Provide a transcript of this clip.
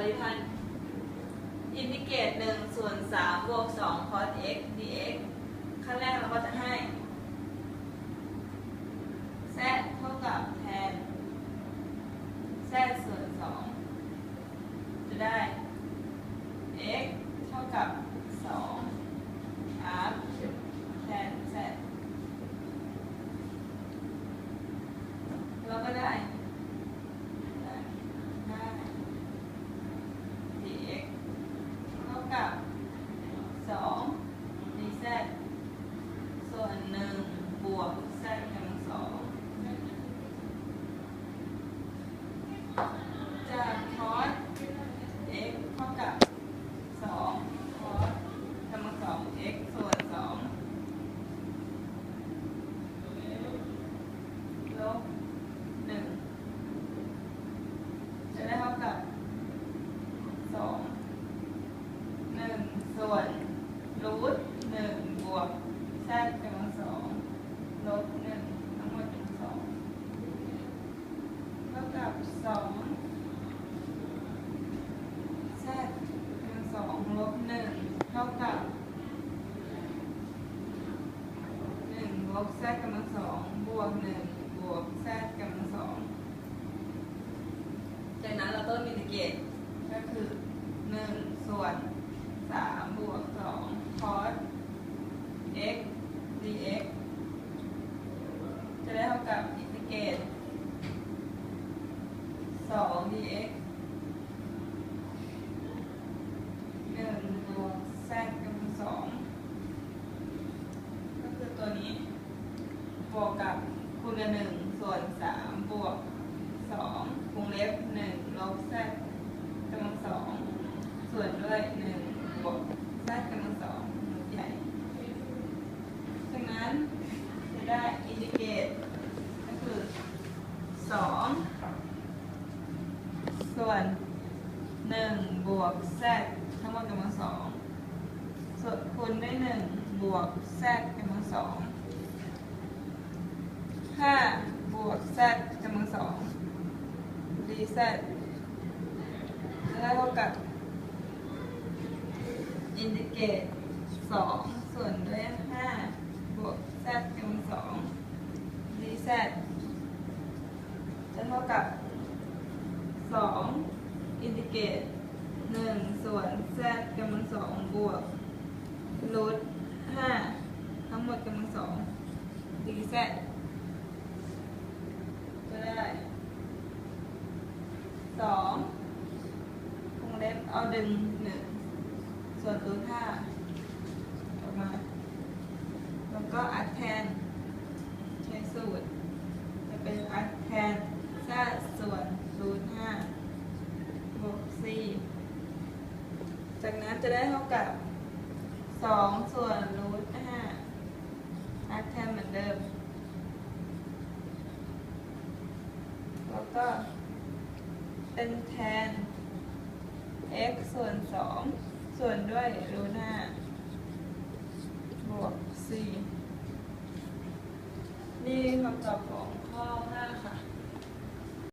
ปริพันธ์อินทิเกรตหนึ่งส่วนสามบวกสองคอส x dx ขั้นแรกเราก็จะให้ z เท่ากับแทน z ส่วนสองจะได้ x เท่ากับสอง r แทน z เราก็ได้ได้ได้ dx เท่ากับสอง dz ส่วนหนึ่งบวก z กำลังสองจากคอส x เท่ากับสองคอสกำลังสอง x ส่วนสองลบหนึ่งจะได้เท่ากับสองหนึ่งส่วนรูทหนึ่งบวกแทรกกำลังสองลบหนึ่งทั้งหมดเป็นสองเท่ากับสองแทรกกำลังสองลบหนึ่งเท่ากับหนึ่งล บแทรกกำลังสองบวกหนึ่งบวกแทรกกำลังสองจากนั้นเราต้นมิติเกตก็คือหนึ่งส่วนสามบวกสองคอส x dx จะได้เท่ากับอินทิเกรตสอง dx หนึ่งบวก z กำลังสองก็คือตัวนี้ บวกกับคูณกับหนึ่งส่วนสามบวกสองวงเล็บหนึ่งลบ z กำลังสองส่วนด้วยหนึ่งบวก z กำลังสองหนุใหญ่จากนั้นจะได้อินทิเกตก็คือสองส่วนหนึ่งบวก z ทั้งหมดกำลังสองส่วนคูณด้วยหนึ่งบวก z กำลังสอง ห้าบวก z กำลังสอง dz จะได้เท่ากับอินทิเกรตสองส่วนด้วยห้าบวก z กำลังสอง dz จะเท่ากับสองอินทิเกรตหนึ่งส่วน z กำลังสองบวกรูทห้าทั้งหมดกำลังสอง dz จะได้สองวง เอาดึงหนึ่งส่วนรูทห้าออกมา แล้วก็อัดแทน ใช้สูตร จะเป็นอัดแทนซาส่วนรูทห้าบวกสี่จากนั้นจะได้เท่ากับสองส่วนรูทห้าอัดแทนเหมือนเดิม แล้วก็เป็นแทน x ส่วนสองส่วนด้วยรูหน้าบวกสี่นี่คำตอบของ